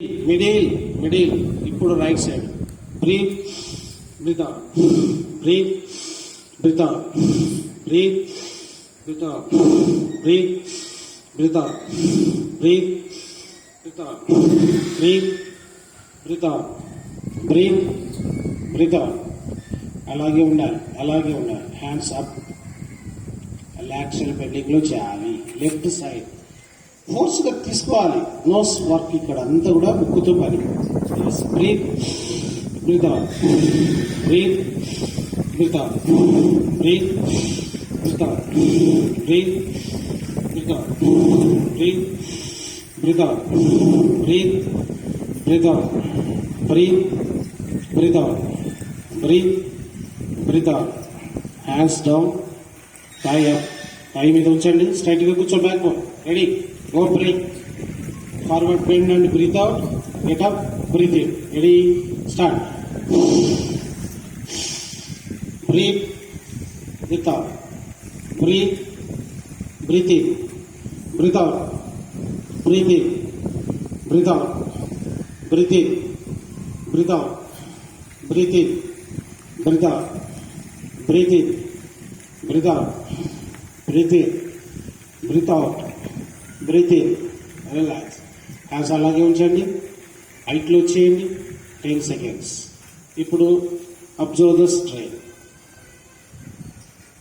Middle middle ఇప్పుడు right side. Breathe breath breathe breath breathe breath breathe breath breathe breath breathe breath breathe breath అలాగే ఉండాలి అలాగే ఉండాలి. Hands up లాక్షన్ పెండింగ్లో చేయాలి. లెఫ్ట్ సైడ్ ఫోర్స్గా తీసుకోవాలి నోస్ వర్క్ ఇక్కడ అంతా కూడా ముక్కుతో పని breathe breathe breathe breathe breathe breathe breathe breathe breathe breathe breathe breathe breathe breathe breathe breathe hands down thigh up పై మీద ఉంచండి. స్ట్రైట్గా కూర్చో back ready go break forward bend and breathe out get up breathe in ready start breathe breathe out breathe breathe in breathe out breathe in breathe out breathe in breathe out breathe in breathe out breathe in breathe out breathe in breathe out breathe relax hands అలాగే ఉంచండి. హైట్లో వచ్చేయండి ten seconds ఇప్పుడు observe the strain